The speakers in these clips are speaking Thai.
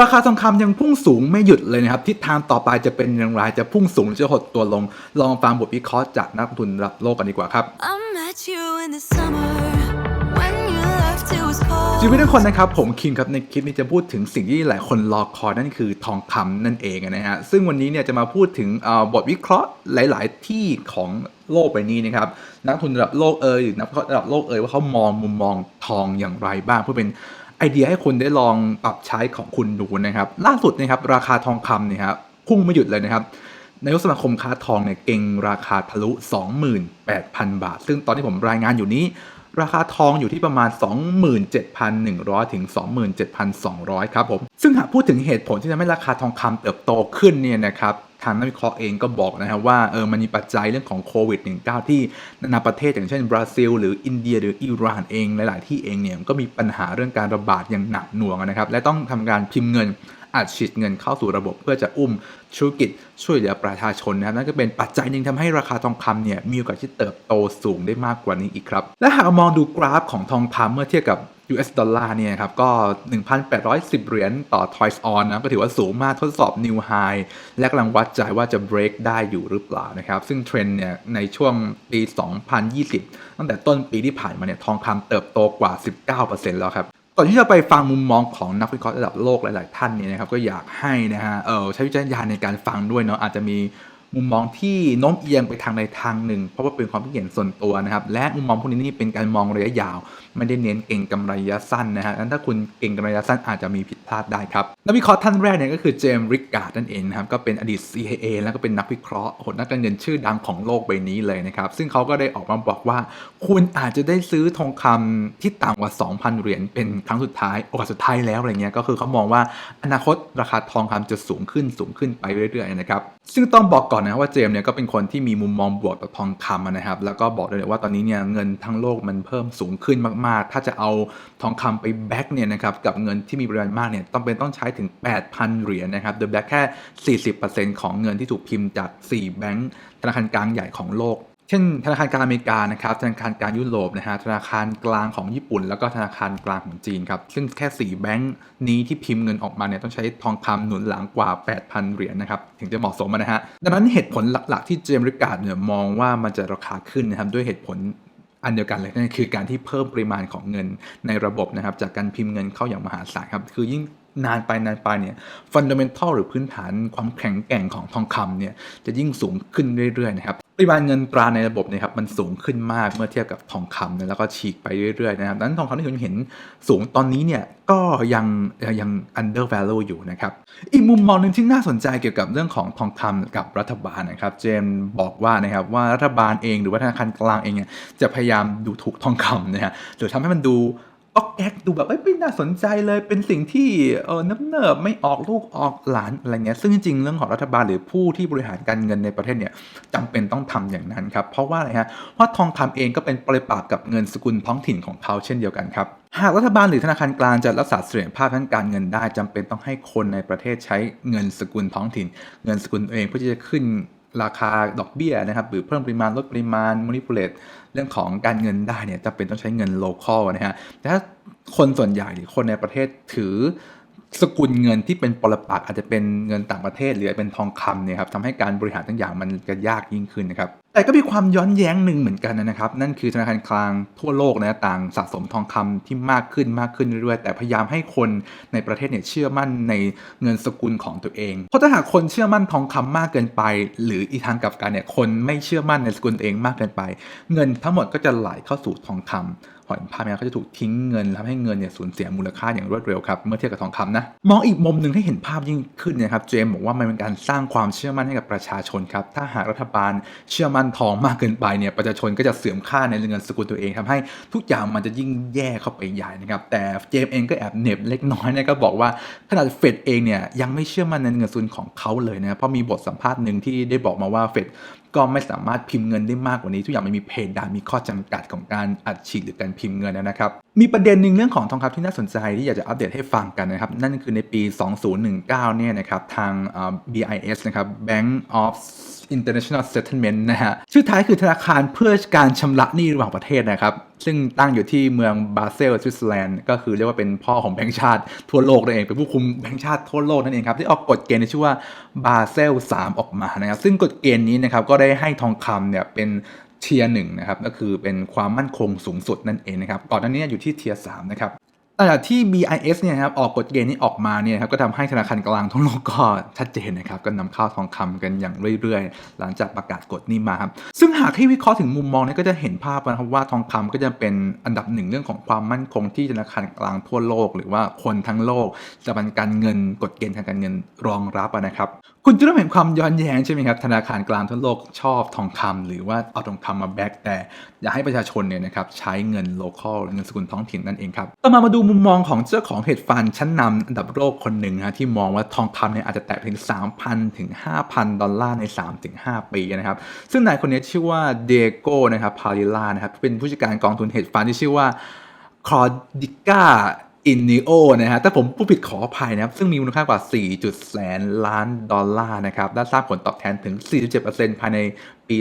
ราคาทองคำยังพุ่งสูงไม่หยุดเลยนะครับทิศทางต่อไปจะเป็นอย่างไรจะพุ่งสูงหรือจะหดตัวลง ลองฟังบทวิเคราะห์จากนักลงทุนระดับโลกกันดีกว่าครับ I met you in the summer when you left it was cold. ชีวิตทุกคนนะครับผมคิงครับในคลิปนี้จะพูดถึงสิ่งที่หลายคนรอคอยนั่นคือทองคำนั่นเองนะฮะซึ่งวันนี้เนี่ยจะมาพูดถึงเอ่อบทวิเคราะห์หลาย ๆ ที่ของโลกใบนี้นะครับนักลงทุนระดับโลกเอยหรือนักวิเคราะห์ระดับโลกเอยว่าเขามองมุมมองทองอย่างไรบ้างเพื่อเป็น ไอเดียให้คุณได้ลองปรับใช้ของคุณดูนะครับ ล่าสุดนะครับราคาทองคำเนี่ยครับพุ่งไม่หยุดเลยนะครับนายกสมาคมค้าทองเนี่ยเก่งราคาทะลุ 28,000 บาท ซึ่งตอนที่ผมรายงานอยู่นี้ ราคาทองอยู่ที่ประมาณ 27,100 ถึง 27,200 ครับผม ซึ่งหากพูดถึงเหตุผลที่ทำให้ราคาทองคำเติบโตขึ้นเนี่ยนะครับ ทางนักวิเคราะห์เองก็บอกนะครับว่าเออมันมีปัจจัยเรื่องของโควิด -19 ที่นานาประเทศอย่างเช่นบราซิล หรืออินเดียหรืออิหร่านเองหลาย ๆ ที่เองเนี่ยก็มีปัญหาเรื่องการระบาดอย่างหนักหน่วงนะครับและต้องทำการพิมพ์เงิน อัดฉีดเงินเข้าสู่ระบบเพื่อจะอุ้มธุรกิจช่วยเหลือประชาชนนะครับนั่นก็เป็นปัจจัยหนึ่งทำให้ราคาทองคำเนี่ยมีโอกาสที่เติบโตสูงได้มากกว่านี้อีกครับ และหากมองดูกราฟของทองคำเมื่อเทียบกับ US ดอลลาร์เนี่ยครับก็ 1,810 เหรียญต่อ twice on นะก็ถือว่าสูงมากทดสอบ new high และกำลังวัดใจว่าจะ break ได้อยู่หรือเปล่านะครับ ซึ่งเทรนด์เนี่ยในช่วงปี 2020 ตั้งแต่ต้นปีที่ผ่านมาเนี่ยทองคำเติบโตกว่า 19%แล้วครับ ก่อนที่จะไปฟังมุมมองของนักวิเคราะห์ระดับโลกหลาย ๆ ท่านเนี่ยนะครับก็อยากให้นะฮะเออใช้วิจารณญาณในการฟังด้วยเนาะอาจจะมี มุมมองที่โน้มเอียงไปทางใดทางหนึ่ง เพราะว่าเป็นความคิดเห็นส่วนตัวนะครับ และมุมมองพวกนี้นี่เป็นการมองระยะยาว ไม่ได้เน้นเก่งกำไรระยะสั้นนะฮะงั้นถ้าคุณเก่งกำไรระยะสั้นอาจจะมีผิดพลาดได้ครับนักวิเคราะห์ท่านแรกเนี่ยก็คือเจมส์ริกการ์ดนั่นเองนะครับก็เป็นอดีต CIA แล้วก็เป็นนักวิเคราะห์หดนักการเงินชื่อดังของโลกใบนี้เลยนะครับซึ่งเขาก็ได้ออกมาบอกว่า คุณอาจจะได้ซื้อทองคำที่ต่ำกว่า 2,000 เหรียญเป็นครั้งสุดท้ายโอกาสสุดท้ายแล้วอะไรเงี้ยก็คือเขามองว่าอนาคตราคาทองคำจะสูงขึ้นสูงขึ้นไปเรื่อยๆนะครับซึ่งต้องบอกก่อนนะว่าเจมเนี่ยก็เป็นคนที่มีมุมมองบวกต่อทองคำนะครับ แล้วก็บอกด้เลยว่าตอนนี้เนี่ยเงินทั้งโลกมันเพิ่มสูงขึ้นมากๆ ถ้าจะเอาทองคำไปแบ็กเนี่ยนะครับกับเงินที่มีปริมาณมากเนี่ยต้องเป็นต้องใช้ถึง 8,000 เหรียญนะครับโดยแบ็กแค่ 40%ของเงินที่ถูกพิมพ์จาก 4 แบงก์ธนาคารกลางใหญ่ของโลก ช่นธนาคารกลางอเมริกานะครับธนาคารกลางยุโรปนะฮะธนาคารกลางของญี่ปุ่น แล้วก็ธนาคารกลางของจีนครับซึ่งแค่ 4 แบงก์นี้ที่พิมพ์เงินออกมาเนี่ยต้องใช้ทองคำหนุนหลังกว่า 8,000 เหรียญนะครับถึงจะเหมาะสมนะฮะดังนั้นเหตุผลหลักๆที่เจมส์ริการ์ดเนี่ยมองว่ามันจะราคาขึ้นนะครับด้วยเหตุผลอันเดียวกันเลยนั่นคือการที่เพิ่มปริมาณของเงินในระบบนะครับจากการพิมพ์เงินเข้าอย่างมหาศาลครับคือยิ่งนานไปนานไปเนี่ยฟันเดเมนทัลหรือพื้นฐานความแข็งแกร่งของทองคำเนี่ยจะยิ่งสูงขึ้นเรื่อยๆนะครับปริมาณเงินตราในระบบเนี่ยครับมันสูงขึ้นมากเมื่อเทียบกับทองคำนะแล้วก็ฉีกไปเรื่อยๆนะครับดังนั้นทองคำที่คุณเห็นสูงตอนนี้เนี่ยก็ยังยัง under value อยู่นะครับอีกมุมมองหนึ่งที่น่าสนใจเกี่ยวกับเรื่องของทองคำกับรัฐบาลนะครับเจมส์บอกว่านะครับว่ารัฐบาลเองหรือว่าธนาคารกลางเองเนี่ยจะพยายามดูถูกทองคำนะฮะหรือทำให้มันดู ออกแอกดูแบบไม่น่าสนใจเลยเป็นสิ่งที่เออน้ำเนิบไม่ออกลูกออกหลานอะไรเงี้ยซึ่งจริงๆเรื่องของรัฐบาลหรือผู้ที่บริหารการเงินในประเทศเนี่ยจำเป็นต้องทำอย่างนั้นครับ เพราะว่าอะไรฮะเพราะทองคำเองก็เป็นปริปากกับเงินสกุลท้องถิ่นของเขาเช่นเดียวกันครับหากรัฐบาลหรือธนาคารกลางจะรักษาเสถียรภาพทางการเงินได้จำเป็นต้องให้คนในประเทศใช้เงินสกุลท้องถิ่น เงินสกุลเองเพื่อที่จะขึ้น ราคาดอกเบี้ยนะครับ หรือเพิ่มปริมาณลดปริมาณมูนิพูเลตเรื่องของการเงินได้เนี่ยจะเป็นต้องใช้เงินโลคอลนะฮะแต่ถ้าคนส่วนใหญ่หรือคนในประเทศถือ สกุลเงินที่เป็นปรปักอาจจะเป็นเงินต่างประเทศหรือเป็นทองคำเนี่ยครับทำให้การบริหารทั้งอย่างมันจะยากยิ่งขึ้นนะครับแต่ก็มีความย้อนแย้งหนึ่งเหมือนกันนะครับ นั่นคือธนาคารกลางทั่วโลกนะต่างสะสมทองคำที่มากขึ้นมากขึ้นเรื่อยๆแต่พยายามให้คนในประเทศเนี่ยเชื่อมั่นในเงินสกุลของตัวเอง เพราะถ้าหากคนเชื่อมั่นทองคำมากเกินไป หรืออีกทางกลับกันเนี่ยคนไม่เชื่อมั่นในสกุลตัวเองมากเกินไป เงินทั้งหมดก็จะไหลเข้าสู่ทองคำห อยภาพนี่ยเขาจะถูกทิ้งเงินทำให้เงินเนี่ยสูญเสียมูลค่าอย่างรวดเร็วครับเมื่อเทียบกับทองคำนะมองอีกมุมหนึ่งให้เห็นภาพยิ่งขึ้นนะครับเจมส์บอกว่ามันเป็นการสร้างความเชื่อมั่นให้กับประชาชนครับถ้าหากรัฐบาลเชื่อมั่นทองมากเกินไปเนี่ยประชาชนก็จะเสื่อมค่าในเงินสกุลตัวเองทำให้ทุกอย่างมันจะยิ่งแย่เข้าไปใหญ่นะครับแต่เจมส์เองก็แอบเน็บเล็กน้อยนะก็บอกว่าขนาดเฟดเองเนี่ยยังไม่เชื่อมั่นในเงินสกุลของเขาเลยนะเพราะมีบทสัมภาษณ์หนึ่งที่ได้บอกมาว่าเฟด ก็ไม่สามารถพิมพ์เงินได้มากกว่านี้ ทุกอย่างมันมีเพดานมีข้อจำกัดของการอัดฉีดหรือการพิมพ์เงินนะครับ มีประเด็นหนึ่งเรื่องของทองคำที่น่าสนใจที่อยากจะอัปเดตให้ฟังกันนะครับ นั่นคือในปี 2019 เนี่ยนะครับทาง BIS นะครับ Bank of International Settlement นะฮะชื่อท้ายคือธนาคารเพื่อการชำระหนี้ระหว่างประเทศนะครับ ซึ่งตั้งอยู่ที่เมืองบาเซลสวิตเซอร์แลนด์ก็คือเรียกว่าเป็นพ่อของแบงก์ชาติทั่วโลกนั่นเองเป็นผู้คุมแบงก์ชาติทั่วโลกนั่นเองครับที่ออกกฎเกณฑ์ที่ชื่อว่าบาเซล3 ออกมานะครับ ซึ่งกฎเกณฑ์นี้นะครับก็ได้ให้ทองคำเนี่ยเป็นเทียร์หนึ่งนะครับก็คือเป็นความมั่นคงสูงสุดนั่นเองนะครับก่อนหน้านี้อยู่ที่เทียร์สามนะครับ ที่ BIS เนี่ยนะครับออกกฎเกณฑ์นี้ออกมาเนี่ยครับก็ทำให้ธนาคารกลางทั่วโลกก็ชัดเจนนะครับก็นำเข้าทองคำกันอย่างเรื่อยๆ หลังจากประกาศกฎนี้มาครับซึ่งหากให้วิเคราะห์ถึงมุมมองเนี่ยก็จะเห็นภาพนะครับว่าทองคำก็จะเป็นอันดับหนึ่งเรื่องของความมั่นคงที่ธนาคารกลางทั่วโลก หรือว่าคนทั้งโลกจะเป็นการเงินกฎเกณฑ์ทางการเงินรองรับนะครับคุณจะเริ่มเห็นความย้อนแย้งใช่ไหมครับ ธนาคารกลางทั่วโลกชอบทองคำหรือว่าเอาทองคำมาแบกแต่อยากให้ประชาชนเนี่ยนะครับใช้เงินโลคอลเงินสกุลท้องถิ่นนั่นเองครับต่อมามาดูมุมมองของเจ้าของเฮดฟันชั้นนำอันดับโลกคนหนึ่งนะที่มองว่าทองคำเนี่ยอาจจะแตะถึง 3,000 ถึง 5,000 ดอลลาร์ใน 3-5 ปีนะครับ ซึ่งนายคนนี้ชื่อว่าเดโก้นะครับพาริล่านะครับเป็นผู้จัดการกองทุนเฮดฟันที่ชื่อว่าคอร์ดิก้า อินนิโอนะฮะแต่ผมผู้ผิดขออภัยนะครับ ซึ่งมีมูลค่ากว่า 4 จุดแสนล้านดอลลาร์นะครับ และสร้างผลตอบแทนถึง 47%ภายในปี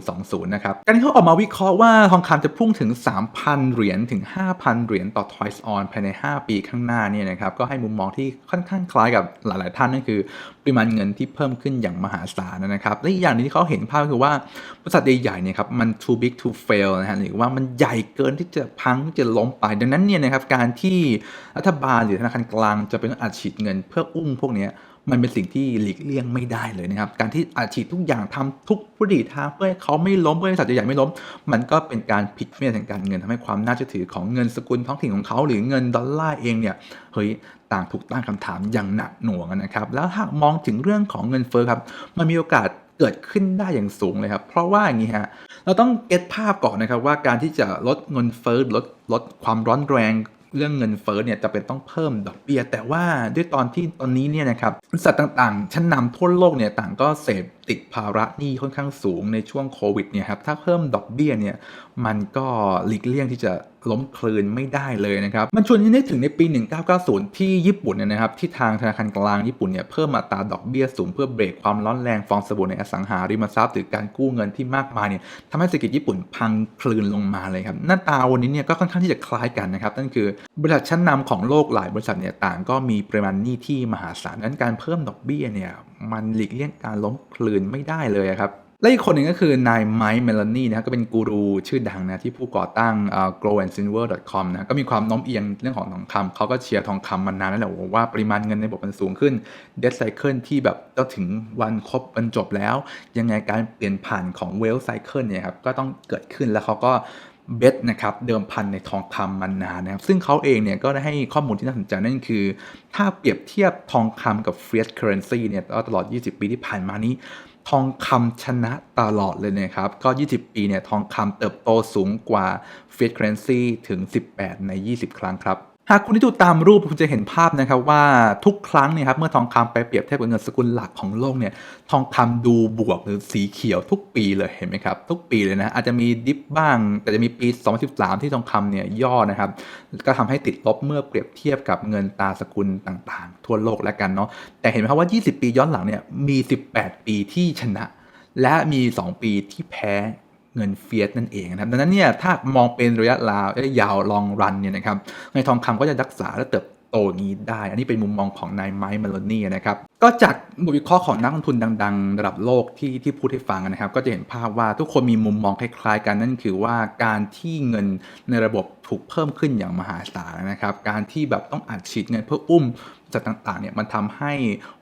2020 นะครับ การที่เขาออกมาวิเคราะห์ว่าทองคำจะพุ่งถึง 3,000 เหรียญถึง 5,000 เหรียญต่อ Twice on ภายใน 5 ปีข้างหน้าเนี่ยนะครับ ก็ให้มุมมองที่ค่อนข้างคล้ายกับหลาย ๆ ท่านนั่นคือ ปริมาณเงินที่เพิ่มขึ้นอย่างมหาศาลนะครับ และอีกอย่างหนึงที่เขาเห็นภาพก็คือว่าบริษัทใหญ่ๆ เนี่ยครับ มัน too big to fail นะฮะ หรือว่ามันใหญ่เกินที่จะพังที่จะล้มไป ดังนั้นเนี่ยนะครับ การที่รัฐบาลหรือธนาคารกลางจะเป็นอัดฉีดเงินเพื่ออุ้มพวกเนี้ย มันเป็นสิ่งที่หลีกเลี่ยงไม่ได้เลยนะครับ การที่อัดฉีดทุกอย่างทำทุกวิถีทางเพื่อให้เขาไม่ล้มเพื่อให้บริษัทใหญ่ไม่ล้ม มันก็เป็นการผิดเมียทางการเงินทำให้ความน่าเชื่อถือของเงินสกุลท้องถิ่นของเขาหรือเงินดอลลาร์เองเนี่ยเฮ้ยต่างถูกตั้งคำถามอย่างหนักหน่วงนะครับแล้วหากมองถึงเรื่องของเงินเฟ้อครับมันมีโอกาสเกิดขึ้นได้อย่างสูงเลยครับ เพราะว่าอย่างนี้ฮะ เราต้องเก็ตภาพก่อนนะครับว่าการที่จะลดเงินเฟ้อลดลดความร้อนแรง เรื่องเงินเฟ้อเนี่ยจะเป็นต้องเพิ่มดอกเบี้ยแต่ว่าด้วยตอนที่ตอนนี้เนี่ยนะครับบริษัทต่างๆ ชั้นนำทั่วโลกเนี่ยต่างก็เสพติดภาระหนี้ค่อนข้างสูงในช่วงโควิดเนี่ยครับถ้าเพิ่มดอกเบี้ยเนี่ยมันก็หลีกเลี่ยงที่จะ ล้มคลืนไม่ได้เลยนะครับมันชวนให้นึกถึงในปี 1990 ที่ญี่ปุ่นเนี่ยนะครับที่ทางธนาคารกลางญี่ปุ่นเนี่ยเพิ่มอัตราดอกเบี้ยสูงเพื่อเบรกความร้อนแรงฟองสบู่ในอสังหาริมทรัพย์หรือการกู้เงินที่มากมายเนี่ยทำให้เศรษฐกิจญี่ปุ่นพังคลืนลงมาเลยครับหน้าตาวันนี้เนี่ยก็ค่อนข้างที่จะคล้ายกันนะครับนั่นคือบริษัทชั้นนำของโลกหลายบริษัทเนี่ยต่างก็มีปริมาณหนี้ที่มหาศาลนั้นการเพิ่มดอกเบี้ยเนี่ยมันหลีกเลี่ยงการล้มคลืนไม่ได้เลยครับ และอีกคนหนึ่งก็คือนายไมค์เมลานีนะครับก็เป็นกูรูชื่อดังนะที่ผู้ก่อตั้ง growandsilver.com นะก็มีความโน้มเอียงเรื่องของทองคำเขาก็เชียร์ทองคำมานานแล้วแหละว่าปริมาณเงินในระบบมันสูงขึ้น debt cycle ที่แบบจะถึงวันครบบรรจบแล้ว ยังไงการเปลี่ยนผ่านของ wealth cycle เนี่ยครับก็ต้องเกิดขึ้นแล้วเขาก็ เบสนะครับเดิมพันในทองคำมานานนะครับซึ่งเขาเองเนี่ยก็ได้ให้ข้อมูลที่น่าสนใจนั่นคือ ถ้าเปรียบเทียบทองคำกับ fiat currency เนี่ยตลอด 20 ปีที่ผ่านมานี้ ทองคำชนะตลอดเลยนะครับ ก็ 20 ปีเนี่ยทองคำเติบโตสูงกว่า fiat currency ถึง 18 ใน 20 ครั้งครับ หากคุณที่ดูตามรูปคุณจะเห็นภาพนะครับว่าทุกครั้งเนี่ยครับเมื่อทองคำไปเปรียบเทียบกับเงินสกุลหลักของโลกเนี่ยทองคำดูบวกหรือสีเขียวทุกปีเลยเห็นไหมครับทุกปีเลยนะอาจจะมีดิฟบ้าง แต่จะมีปี 2013 ที่ทองคำเนี่ยย่อนะครับก็ทำให้ติดลบเมื่อเปรียบเทียบกับเงินตราสกุลต่างๆ ทั่วโลกแล้วกันเนาะแต่เห็นไหมครับว่า 20 ปีย้อนหลังเนี่ยมี 18 ปีที่ชนะ และมี 2 ปีที่แพ้ เงินเฟียสนั่นเองนะครับดังนั้นเนี่ยถ้ามองเป็นระยะลาวยาวลองรันเนี่ยนะครับเงินทองคำก็จะรักษาและเติบ โตงนี้ได้ อันนี้เป็นมุมมองของนายไมค์เมลนี่นะครับ ก็จากบทวิเคราะห์ของนักลงทุนดัง ๆ ระดับโลกที่ที่พูดให้ฟังนะครับ ก็จะเห็นภาพว่าทุกคนมีมุมมองคล้าย ๆ กันนั่นคือว่าการที่เงินในระบบถูกเพิ่มขึ้นอย่างมหาศาลนะครับ การที่แบบต้องอัดฉีดเงินเพื่ออุ้มจากต่างๆเนี่ยมันทำให้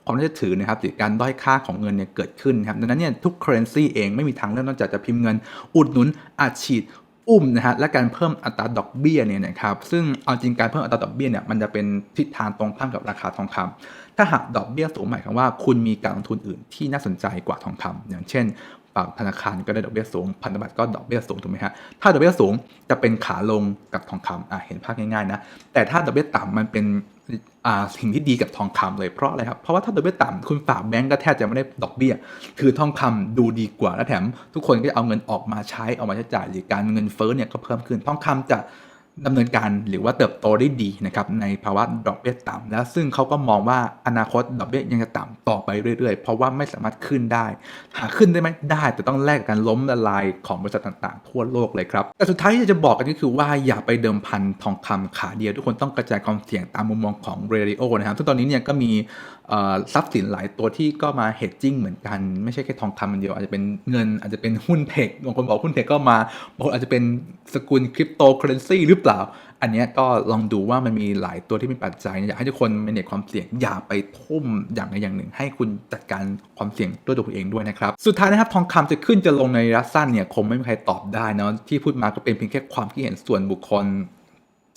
ความน่าเชื่อถือนะครับหรือการด้อยค่าของเงินเนี่ยเกิดขึ้นนครับดังนั้นเนี่ยทุก currency เองไม่มีทางเลือกนอกจากจะพิมพ์เงินอุดหนุนอัดฉีด อุ้มนะฮะและการเพิ่มอัตราดอกเบี้ยเนี่ยนะครับซึ่งเอาจริงการเพิ่มอัตราดอกเบี้ยเนี่ยมันจะเป็นทิศทางตรงข้ามกับราคาทองคำถ้าหากดอกเบี้ยสูงหมายความว่าคุณมีการลงทุนอื่นที่น่าสนใจกว่าทองคำอย่างเช่นฝากธนาคารก็ได้ดอกเบี้ยสูง พันธบัตรก็ดอกเบี้ยสูงถูกไหมฮะถ้าดอกเบี้ยสูงจะเป็นขาลงกับทองคำอะเห็นภาพง่ายๆนะแต่ถ้าดอกเบี้ยต่ำมันเป็น สิ่งที่ดีกับทองคำเลยเพราะอะไรครับ เพราะว่าถ้าดอกเบี้ยต่ำคุณฝากแบงก์ก็แทบจะไม่ได้ดอกเบี้ย คือทองคำดูดีกว่าและแถม ทุกคนก็เอาเงินออกมาใช้เอามาใช้จ่ายหรือการเงินเฟ้อเนี่ยก็เพิ่มขึ้นทองคำจะ ดำเนินการหรือว่าเติบโตได้ดีนะครับในภาวะดอกเบี้ยต่ำแล้วซึ่งเขาก็มองว่าอนาคตดอกเบี้ยยังจะต่ำต่อไปเรื่อยๆ เพราะว่าไม่สามารถขึ้นได้ หาขึ้นได้ไหมได้แต่ต้องแลกกับการล้มละลายของบริษัทต่างๆ ทั่วโลกเลยครับ แต่สุดท้ายที่จะบอกกันก็คือว่าอย่าไปเดิมพันทองคำขาเดียว ทุกคนต้องกระจายความเสี่ยงตามมุมมองของเรดิโอนะครับซึ่งตอนนี้เนี่ยก็มีทรัพย์สินหลายตัวที่ก็มาเฮดจิ้งเหมือนกันไม่ใช่แค่ทองคำมันเดียวอาจจะเป็นเงินอาจจะเป็นหุ้นเทคบางคนบอกหุ้นเทคก็มาบางคนอาจจะเป็นสกุลคริปโตเคอเรนซีหรือเปล่า อันนี้ก็ลองดูว่ามันมีหลายตัวที่มีปัจจัยอยากให้ทุกคนเมเนจความเสี่ยงอย่าไปทุ่มอย่างใดอย่างหนึ่ง ให้คุณจัดการความเสี่ยงด้วยตัวคุณเองด้วยนะครับ สุดท้ายนะครับทองคำจะขึ้นจะลงในระยะสั้นเนี่ยคงไม่มีใครตอบได้นะที่พูดมาก็เป็นเพียงแค่ความคิดเห็นส่วนบุคคล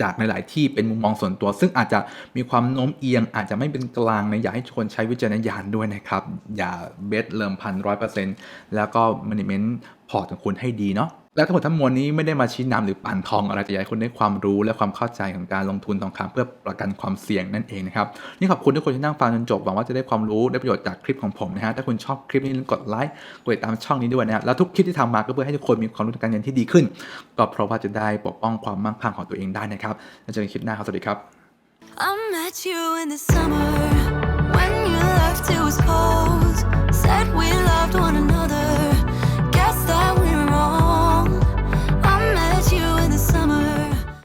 จากหลาย ๆ ที่เป็นมุมมองส่วนตัว ซึ่งอาจจะมีความโน้มเอียง อาจจะไม่เป็นกลางในะอยากให้ทุกคนใช้วิจารณญาณด้วยนะครับ อย่าเบสเริ่มพันร้อยเปอร์เซ็นต์แล้วก็มันเมนพอร์ตของคุณให้ดีเนาะ แล้วทั้งหมดทั้งมวลนี้ไม่ได้มาชี้นำหรือปั่นทองอะไรแต่อยากให้คุณได้ความรู้และความเข้าใจของการลงทุนทองคำเพื่อประกันความเสี่ยงนั่นเองนะครับนี่ขอบคุณทุกคนที่นั่งฟังจนจบหวังว่าจะได้ความรู้ได้ประโยชน์จากคลิปของผมนะฮะถ้าคุณชอบคลิปนี้กดไลค์กดติดตามช่องนี้ด้วยนะฮะแล้วทุกคลิปที่ทำมาก็เพื่อให้ทุกคนมีความรู้ทางการเงินที่ดีขึ้น ก็เพราะว่าจะได้ปกป้องความมั่งคั่งของตัวเองได้นะครับแล้วเจอกันคลิปหน้าครับสวัสดีครับ I met you in the